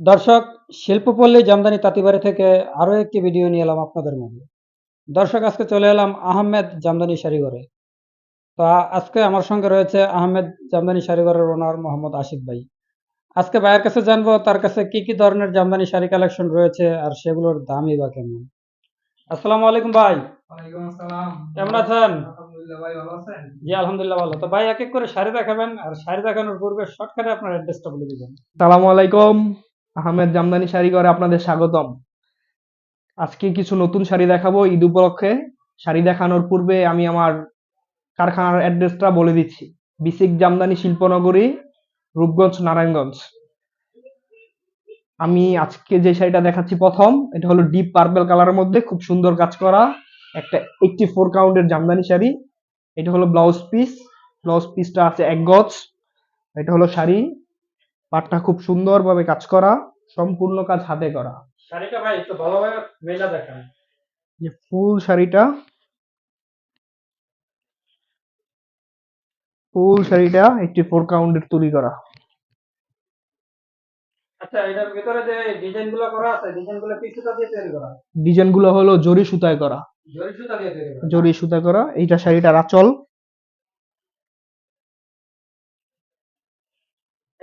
দর্শক শিল্পপল্লী জামদানি তাঁতিবাড়ি থেকে আরও একটি ভিডিও নিয়ে এলাম আপনাদের মাঝে। দর্শক আজকে চলে এলাম আহমেদ জামদানি শাড়িঘরে তো আজকে আমার সঙ্গে রয়েছে আহমেদ জামদানি শাড়িঘরের ওনার মোহাম্মদ আশিক ভাই। আজকে ভাইয়ের কাছে জানব তার কাছে কি কি ধরনের জামদানি শাড়ি কালেকশন রয়েছে আর সেগুলোর দামই বা কেমন। আসসালামু আলাইকুম ভাই। কেমন আছেন? আলহামদুলিল্লাহ ভাই ভালো আছেন? জি আলহামদুলিল্লাহ ভালো। তো ভাই এক এক করে শাড়ি দেখাবেন আর শাড়ি দেখানোর পূর্বে শর্টকাটে আপনার অ্যাড্রেসটা বলে দিবেন। সালামু আলাইকুম। আহমেদ জামদানি শাড়ি ঘরে আপনাদের স্বাগতম। আজকে কিছু নতুন শাড়ি দেখাবো ঈদ উপলক্ষে। শাড়ি দেখানোর পূর্বে আমি আমার কারখানার অ্যাড্রেসটা বলে দিচ্ছি। বিসিক জামদানি শিল্পনগরী, রূপগঞ্জ, নারায়ণগঞ্জ। আমি আজকে যে শাড়িটা দেখাচ্ছি প্রথম, এটা হলো ডিপ পার্পেল কালারের মধ্যে, খুব সুন্দর কাজ করা একটা এইটটি ফোর কাউন্টের জামদানি শাড়ি। এটা হলো ব্লাউজ পিস। ব্লাউজ পিসটা আছে এক গজ। এটা হলো শাড়ি। পাটটা খুব সুন্দরভাবে কাজ করা সম্পূর্ণ কাজ হাতে করা। শাড়িটা ভাই একটু ভালোভাবে মেলা দেখান। যে ফুল শাড়িটা। ফুল শাড়িটা একটি ফোর কাউন্টের তৈরি করা। আচ্ছা এটার ভিতরে যে ডিজাইনগুলো করা আছে ডিজাইন কি সুতা দিয়ে তৈরি করা? ডিজাইন হলো জরি সুতায় করা। জরি সুতা দিয়ে তৈরি করা। জরি সুতা করা। এইটা শাড়িটার আঁচল।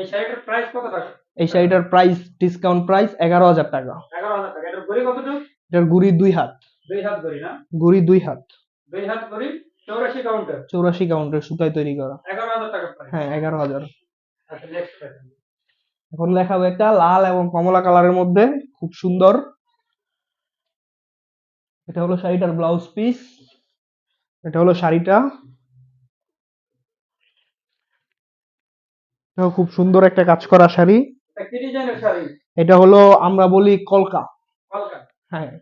এই শাড়িটার প্রাইস কত টাকা এই শাড়িটার প্রাইস ডিসকাউন্ট প্রাইস এগারো হাজার টাকা। এগারো হাজার টাকা। এটার গড়ি কতটুকু? এটার গুড়ি দুই হাত। দুই হাত গড়ি না? গুড়ি দুই হাত। দুই হাত গড়ি চৌরাশি কাউন্টার চৌরাশি কাউন্টের সুতায় তৈরি করা। এগারো হাজার টাকা প্রাইস হ্যাঁ এগারো হাজার। আচ্ছা এখন দেখাবো একটা লাল এবং কমলা কালারের মধ্যে খুব সুন্দর। এটা হলো শাড়িটার ব্লাউজ পিস এটা হলো শাড়িটা। খুব সুন্দর একটা কাজ করা শাড়ি। এটা শাড়ি? এটা হলো আমরা বলি কলকা। হ্যাঁ।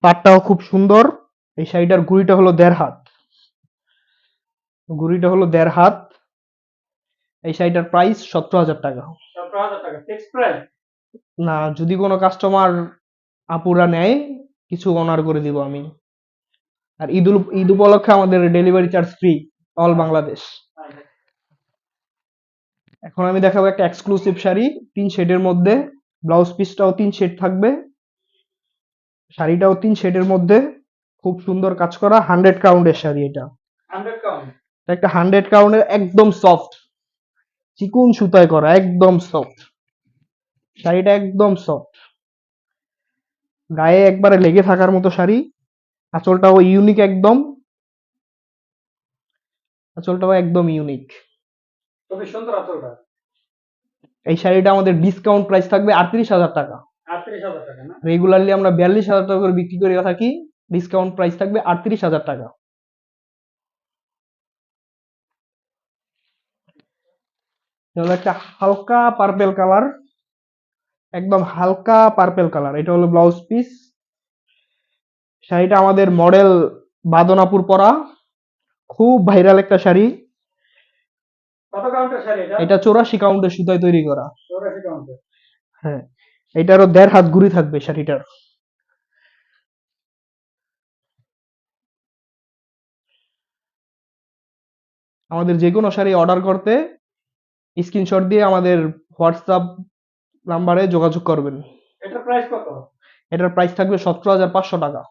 পাটটাও খুব সুন্দর। এই শাড়িটার গুড়িটা হলো দেড় হাত। গুড়িটা হলো দেড় হাত। এই শাড়িটার প্রাইস সতেরো হাজার টাকা। না যদি কোনো কাস্টমার আপুরা নেয় কিছু অনার করে দিব আমি। আর ঈদ উল- ঈদ উপলক্ষে আমাদের delivery charge free all Bangladesh এখন আমি দেখাবো একটা এক্সক্লুসিভ শাড়ি তিন শেডের মধ্যে। ব্লাউজ পিসটাও তিন শেড থাকবে। শাড়িটাও তিন শেডের মধ্যে। খুব সুন্দর কাজ করা হান্ড্রেড কাউন্টের শাড়ি এটা। একটা হান্ড্রেড কাউন্টের একদম সফট চিকুন সুতায় করা একদম সফট শাড়িটা একদম সফট গায়ে একবারে লেগে থাকার মতো শাড়ি। আঁচলটাও ইউনিক একদম। আঁচলটাও একদম ইউনিক খুবই সুন্দর আচলটা এই শাড়িটা আমাদের ডিসকাউন্ট প্রাইস থাকবে আটত্রিশ হাজার টাকা। আটত্রিশ হাজার টাকা না? রেগুলারলি আমরা বিয়াল্লিশ হাজার টাকা করে বিক্রি করে থাকি ডিসকাউন্ট প্রাইস থাকবে আটত্রিশ হাজার টাকা। হলো একটা হালকা পার্পেল কালার একদম হালকা পার্পেল কালার এটা হলো ব্লাউজ পিস শাড়িটা আমাদের মডেল বাদনাপুর পরা। খুব ভাইরাল একটা শাড়ি। কত কাউন্টার শাড়ি এটা? এটা চৌরাশি কাউন্টের সুতায় তৈরি করা। চৌরাশি কাউন্টার হ্যাঁ এটারও দেড় হাত ঘুরি থাকবে শাড়িটার আমাদের যে কোনো শাড়ি অর্ডার করতে স্ক্রিনশট দিয়ে আমাদের হোয়াটসঅ্যাপ নাম্বারে যোগাযোগ করবেন। এটার প্রাইস কত? এটার প্রাইস থাকবে সতেরো হাজার পাঁচশো টাকা।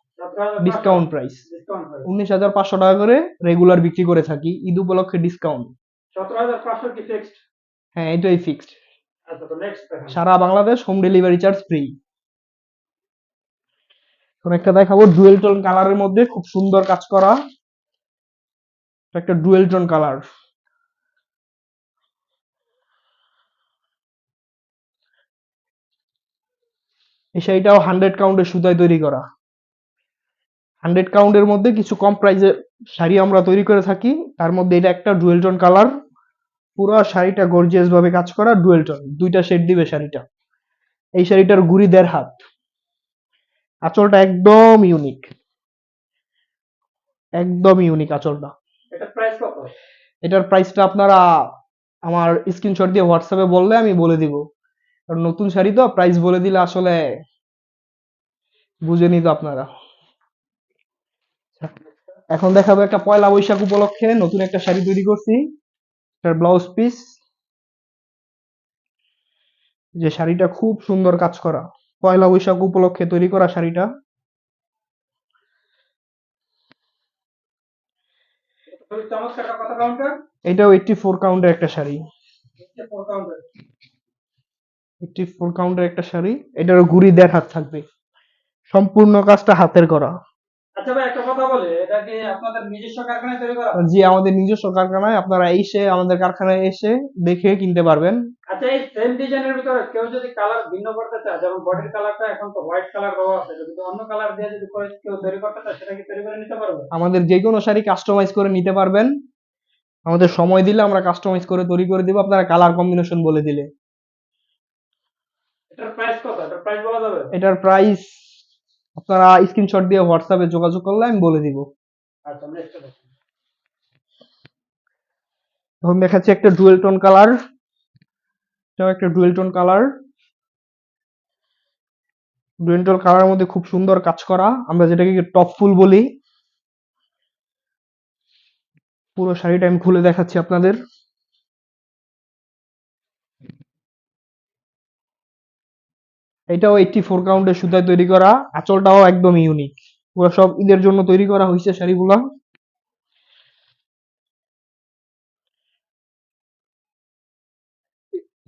ডিসকাউন্ট প্রাইস উনিশ হাজার পাঁচশো টাকা করে রেগুলার বিক্রি করে থাকি। ঈদ উপলক্ষে ডিসকাউন্ট কি ফিক্সড হ্যাঁ এটাই ফিক্সড আচ্ছা তো নেক্সট সারা Bangladesh home delivery charge free এখন একটা দেখাবো ডুয়েল টোন কালারের মধ্যে খুব সুন্দর কাজ করা। একটা ডুয়েল টোন কালার এই শাড়িটাও হান্ড্রেড কাউন্টের সুতায় তৈরি করা। হান্ড্রেড কাউন্টের মধ্যে কিছু কম প্রাইসে শাড়ি আমরা তৈরি করে থাকি তার মধ্যে এটা একটা ডুয়েল টোন কালার পুরো শাড়িটা গর্জিয়াস ভাবে কাজ করা ডুয়েল টোন দুইটা শেড দিবে শাড়িটা। এই শাড়িটার গুড়ি দেড় হাত। আঁচলটা একদম ইউনিক একদম ইউনিক আঁচলটা। এটার প্রাইসটা আপনারা আমার স্ক্রিনশট দিয়ে হোয়াটসঅ্যাপে বললে আমি বলে দিব। কারণ নতুন শাড়ি তো প্রাইস বলে দিলে আসলে বুঝে নিত আপনারা। এখন দেখাবো একটা পয়লা বৈশাখ উপলক্ষে নতুন একটা শাড়ি তৈরি করছি। এটার ব্লাউজ পিস যে শাড়িটা খুব সুন্দর কাজ করা। পয়লা বৈশাখ উপলক্ষে তৈরি করা শাড়িটা। এটা এটাও এইটটি ফোর কাউন্টের একটা শাড়ি। এইটটি ফোর কাউন্টের একটা শাড়ি। এটারও ঘুড়ি দেড় হাত থাকবে। সম্পূর্ণ কাজটা হাতের করা। আচ্ছা ভাই একটা কথা বলে এটা কি আপনাদের নিজস্ব কারখানায় তৈরি করা? জি আমাদের নিজস্ব কারখানায়। আপনারা এসে আমাদের কারখানায় এসে দেখে কিনতে পারবেন। আচ্ছা এই সেম ডিজাইনের ভিতরে কেউ যদি কালার ভিন্ন করতে চায় যেমন বডির কালারটা এখন তো হোয়াইট কালার দেওয়া আছে যদি অন্য কালার দিয়ে যদি কেউ তৈরি করতে চায় সেটা কি তৈরি করে নিতে পারবে? আমাদের যে কোনো শাড়ি কাস্টমাইজ করে নিতে পারবেন। আমাদের সময় দিলে আমরা কাস্টমাইজ করে তৈরি করে দিব। আপনারা কালার কম্বিনেশন বলে দিলে। এটার প্রাইস কত? এটার প্রাইস বলা যাবে? এটার প্রাইস আপনারা স্ক্রিনশট দিয়ে হোয়াটসঅ্যাপে যোগাযোগ করলে আমি বলে দিব। আচ্ছা নেক্সট এখন দেখাচ্ছি একটা ডুয়েল টোন কালার এটাও একটা dual tone colour dual tone কালারের মধ্যে খুব সুন্দর কাজ করা। আমরা যেটাকে টপ ফুল বলি। পুরো শাড়িটা আমি খুলে দেখাচ্ছি আপনাদের। এটাও এইটটি ফোর কাউন্টের সুতায় তৈরি করা। আঁচলটাও একদম ইউনিক পুরো সব ঈদের জন্য তৈরি করা হয়েছে শাড়িগুলা।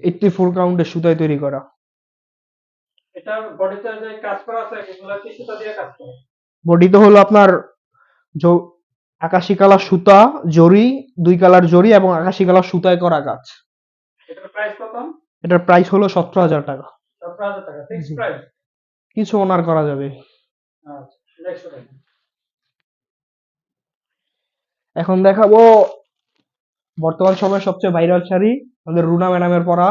এইটটি ফোর কাউন্টের সুতায় তৈরি করা। এটার বডিতে যে কাজ করা আছে এগুলো কি সুতা দিয়ে কাজ করে? বডিতে হলো আপনার আকাশি কালার সুতা জরি দুই কালার জরি এবং আকাশি কালার সুতায় করা কাজ এটার প্রাইস কত? এটার প্রাইস হলো সতেরো হাজার টাকা। টাকা প্রাইস কিছু ওনার করা যাবে। আচ্ছা এখন দেখাবো বর্তমান সময়ে সবচেয়ে ভাইরাল শাড়ি আমাদের রুনা ম্যাডামের পরা।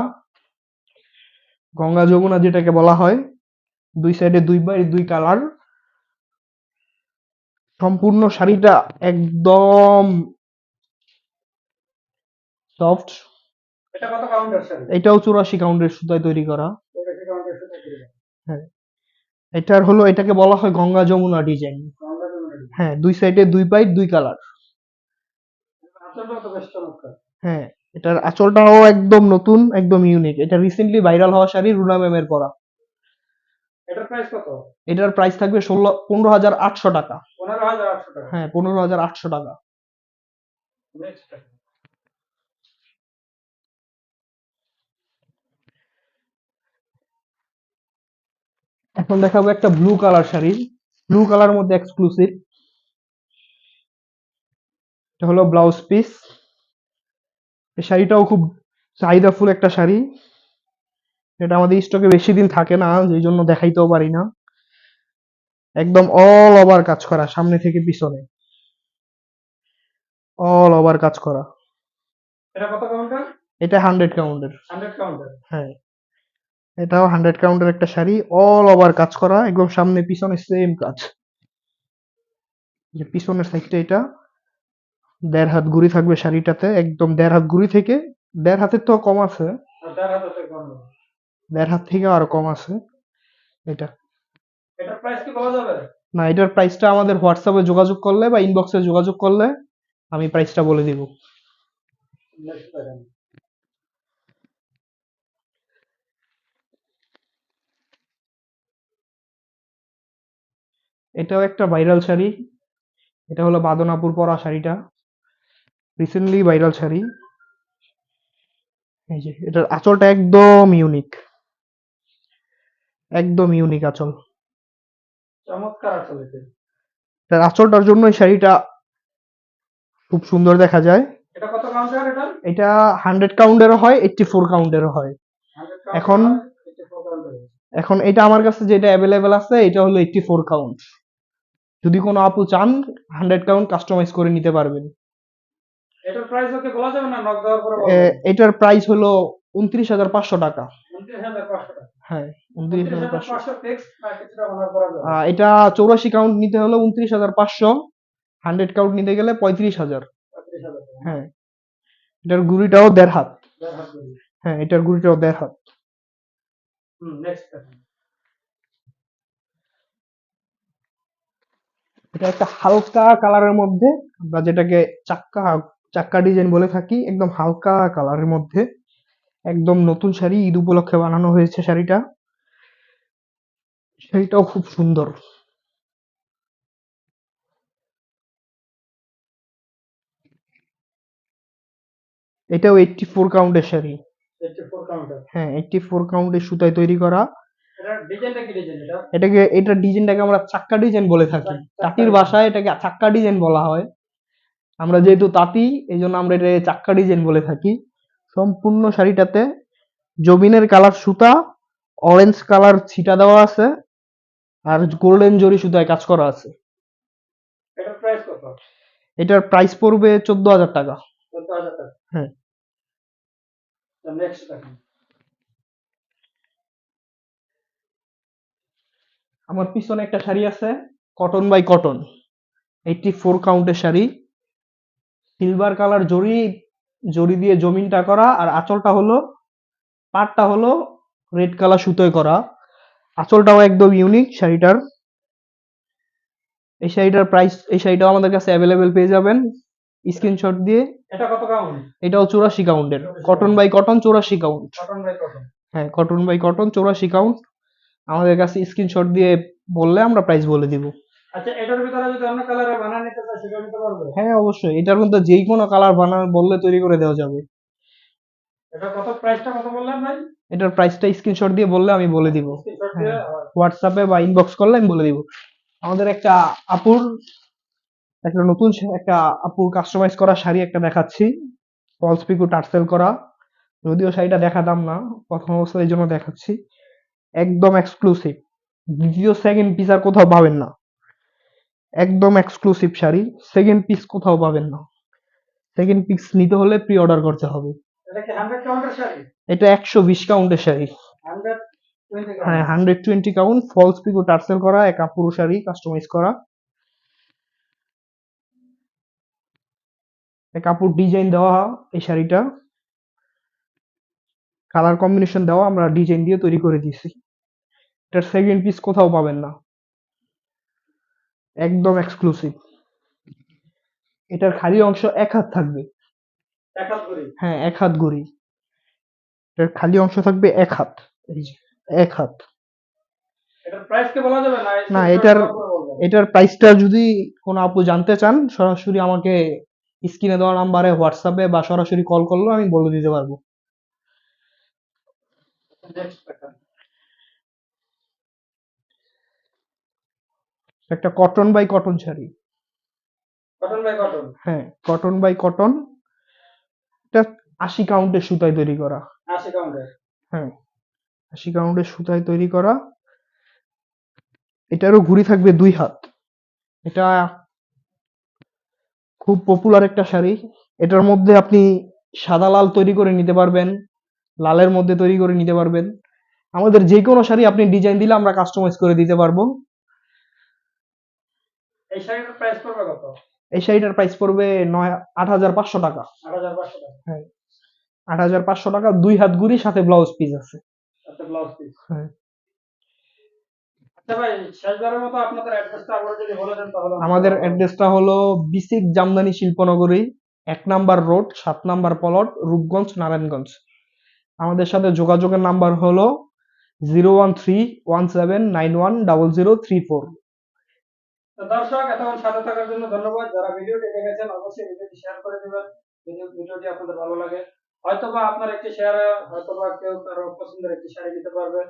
গঙ্গা যমুনা যেটাকে বলা হয় দুই সাইডে দুই বাই দুই কালার সম্পূর্ণ শাড়িটা একদম সফট এটা কত কাউন্টার শাড়ি? এটাও চুরাশি কাউন্টের সুতায় তৈরি করা। করা। এটার হলো এটাকে বলা হয় গঙ্গা যমুনা ডিজাইন হ্যাঁ দুই সাইডে দুই পাইট দুই কালার হ্যাঁ এটার আঁচলটাও একদম নতুন একদম ইউনিক এটা রিসেন্টলি ভাইরাল হওয়া শাড়ি রুনা ম্যামের পরা এটার প্রাইস কত? এটার প্রাইস থাকবে ষোলো পনেরো হাজার আটশো টাকা। পনেরো হাজার আটশো টাকা। হ্যাঁ পনেরো হাজার আটশো টাকা। এখন দেখাবো একটা blue colour sari. Blue colour মধ্যে এক্সক্লুসিভ এটা হলো ব্লাউজ পিস এই শাড়িটাও খুব চাহিদাফুল একটা শাড়ি। এটা আমাদের স্টকে বেশি দিন থাকে না যেই জন্য দেখাইতেও পারি না। একদম অল ওভার কাজ করা সামনে থেকে পিছনে। অল ওভার কাজ করা। এটা কত কাউন্টার এটা হান্ড্রেড কাউন্টের হান্ড্রেড কাউন্টার হ্যাঁ। এটাও হান্ড্রেড কাউন্টের একটা শাড়ি অল ওভার কাজ করা একদম সামনে পিছনে সেম কাজ। যে পিছনের সাইডটা এটা দেড় হাত ঘুরি থাকবে শাড়িটাতে একদম দেড় হাত ঘুরি থেকে দেড় হাতের তো কম আছে। দেড় হাত থেকে আরও কম আছে এটা। এটার প্রাইস কি বলা যাবে? না এটার প্রাইসটা আমাদের হোয়াটসঅ্যাপে যোগাযোগ করলে বা ইনবক্সে যোগাযোগ করলে আমি প্রাইসটা বলে দিব। এটাও একটা ভাইরাল শাড়ি। এটা হলো বাদনাপুর পরা শাড়িটা। Recently viral sari. এই যে এটার আঁচলটা একদম ইউনিক একদম ইউনিক আঁচল। চমৎকার আসলে এটা। আঁচলটার জন্য এই শাড়িটা খুব সুন্দর দেখা যায়। এটা কত কাউন্টার এটা? এটা হান্ড্রেড কাউন্টেরও হয় এইটটি ফোর কাউন্টেরও হয়। এখন- counter, 84 counter। এখন এটা আমার কাছে যেটা অ্যাভেলেবেল আছে এটা হলো এইটটি ফোর কাউন্ট যদি কোনো আপু চান হান্ড্রেড কাউন্ট কাস্টমাইজ করে নিতে পারবেন। এটার প্রাইস ওকে বলা যাবে না? নক দেওয়ার পরে এটার প্রাইস হলো উনত্রিশ হাজার পাঁচশো টাকা। হ্যাঁ উনত্রিশ হাজার পাঁচশো। আহ, এটা চৌরাশি কাউন্ট নিতে হলে উনত্রিশ হাজার পাঁচশো। হান্ড্রেড কাউন্ট নিতে গেলে পঁয়ত্রিশ হাজার। হ্যাঁ এটার গুড়িটাও দেড় হাত। হ্যাঁ এটার গুড়িটাও দেড় হাত। হুম নেক্সট এটা একটা হালকা কালারের মধ্যে আমরা যেটাকে চাক্কা চাক্কা ডিজাইন বলে থাকি একদম হালকা কালারের মধ্যে। একদম নতুন শাড়ি ঈদ উপলক্ষে বানানো হয়েছে শাড়িটা। শাড়িটাও খুব সুন্দর। এটাও এইটটি ফোর কাউন্টের শাড়ি। 84 কাউন্টার হ্যাঁ এইটটি ফোর কাউন্টের সুতায় তৈরি করা। এটাকে এটা ডিজাইনটাকে আমরা চাক্কা ডিজাইন বলে থাকি। তাঁতির। ভাষায় এটাকে চাক্কা ডিজাইন বলা হয়। আমরা যেহেতু তাঁতি এই জন্য আমরা এটা চাক্কা ডিজাইন বলে থাকি। সম্পূর্ণ শাড়িটাতে জমিনের কালার সুতা অরেঞ্জ কালার ছিটা দেওয়া আছে আর গোল্ডেন জরি সুতায় কাজ করা আছে। এটার প্রাইস কত? এটার প্রাইস পড়বে চোদ্দ হাজার টাকা। হ্যাঁ। নেক্সট দেখেন আমার পিছনে একটা শাড়ি আছে cotton by cotton eighty four কাউন্টের sari. Silver colour জরি জরি দিয়ে জমিনটা করা আর আঁচলটা হলো পাটটা হলো রেড কালার সুতোয় করা। আঁচলটাও একদম ইউনিক শাড়িটার। এই শাড়িটার প্রাইস এই শাড়িটাও আমাদের কাছে অ্যাভেলেবেল পেয়ে যাবেন। স্ক্রিনশট দিয়ে। এটা কত কাউন্ট এটাও চৌরাশি কাউন্টের কটন বাই কটন চৌরাশি কাউন্ট কটন বাই কটন হ্যাঁ কটন বাই কটন চৌরাশি কাউন্ট আমাদের কাছে স্ক্রিনশট দিয়ে বললে আমরা প্রাইস বলে দিব। আচ্ছা এটার ভিতরে যদি অন্য কালারে বানায় নিতে চাই সেটা নিতে পারবে? হ্যাঁ অবশ্যই। এটার মধ্যে যেই কোনো কালার বানান বললে তৈরি করে দেওয়া যাবে। এটা কত প্রাইসটা কত বললেন ভাই? এটার প্রাইসটা স্ক্রিনশট দিয়ে বললে আমি বলে দিব। হোয়াটসঅ্যাপে বা ইনবক্স করলে আমি বলে দিব। আমাদের একটা আপুর একটা নতুন একটা আপুর কাস্টমাইজ করা শাড়ি একটা দেখাচ্ছি। ফলস পিকো টার্সেল করা। যদিও শাড়িটা দেখাতাম না প্রথম অবস্থায় এই জন্য দেখাচ্ছি। একদম এক্সক্লুসিভ দ্বিতীয় সেকেন্ড পিস আর কোথাও পাবেন না। একদম এক্সক্লুসিভ শাড়ি। সেকেন্ড পিস কোথাও পাবেন না। সেকেন্ড পিস নিতে হলে প্রি অর্ডার করতে হবে। এটা কি 100 কাউন্টের শাড়ি এটা একশো বিশ কাউন্টের শাড়ি। হ্যাঁ hundred twenty count falls pico tassel করা, এক পুরো শাড়ি কাস্টমাইজ করা। কাপড় ডিজাইন দেওয়া এই শাড়িটা। কালার কম্বিনেশন দেওয়া আমরা ডিজাইন দিয়ে তৈরি করে দিয়েছি। এটার সেকেন্ড পিস কোথাও পাবেন না। একদম এক্সক্লুসিভ এটার খালি অংশ এক হাত থাকবে। এক হাত করি হ্যাঁ এক হাত গড়ি এটার খালি অংশ থাকবে এক হাত। এক হাত। না? এটার- এটার প্রাইসটা যদি কোনো আপু জানতে চান সরাসরি আমাকে স্ক্রিনে দেওয়া নাম্বারে হোয়াটসঅ্যাপে বা সরাসরি কল করলেও আমি বলে দিতে পারব। একটা cotton by cotton sari. Cotton by cotton? হ্যাঁ কটন বাই কটন। এটা আশি কাউন্টের সুতায় তৈরি করা। 80 কাউন্টের হ্যাঁ আশি কাউন্টের সুতায় তৈরি করা। এটারও ঘুড়ি থাকবে দুই হাত। এটা খুব পপুলার একটা শাড়ি। এটার মধ্যে আপনি সাদা লাল তৈরি করে নিতে পারবেন। লালের মধ্যে তৈরি করে নিতে পারবেন। আমাদের যে কোনো শাড়ি আপনি ডিজাইন দিলে আমরা কাস্টমাইজ করে দিতে পারব। এই শাড়িটার প্রাইস পড়বে কত? এই শাড়িটার প্রাইস পড়বে নয় আট হাজার পাঁচশো টাকা। 8500 টাকা। আট হাজার পাঁচশো টাকা দুই হাত ঘুড়ি সাথে ব্লাউজ পিস আছে। হ্যাঁ। আচ্ছা আমাদের অ্যাড্রেসটা হলো বিসিক জামদানি শিল্পনগরী এক নাম্বার রোড সাত নাম্বার প্লট রূপগঞ্জ নারায়ণগঞ্জ। আমাদের সাথে যোগাযোগের নাম্বার হলো zero one three one seven nine one double zero three four. দর্শক, এতক্ষণ সাথে থাকার জন্য ধন্যবাদ। যারা ভিডিওটি দেখেছেন, অবশ্যই ভিডিওটি শেয়ার করে দেবেন। যদি ভিডিওটি আপনাদের ভালো লাগে, হয়তোবা আপনার একটি শেয়ারে হয়তোবা কেউ কারও পছন্দের একটি শাড়ি দিতে পারবে।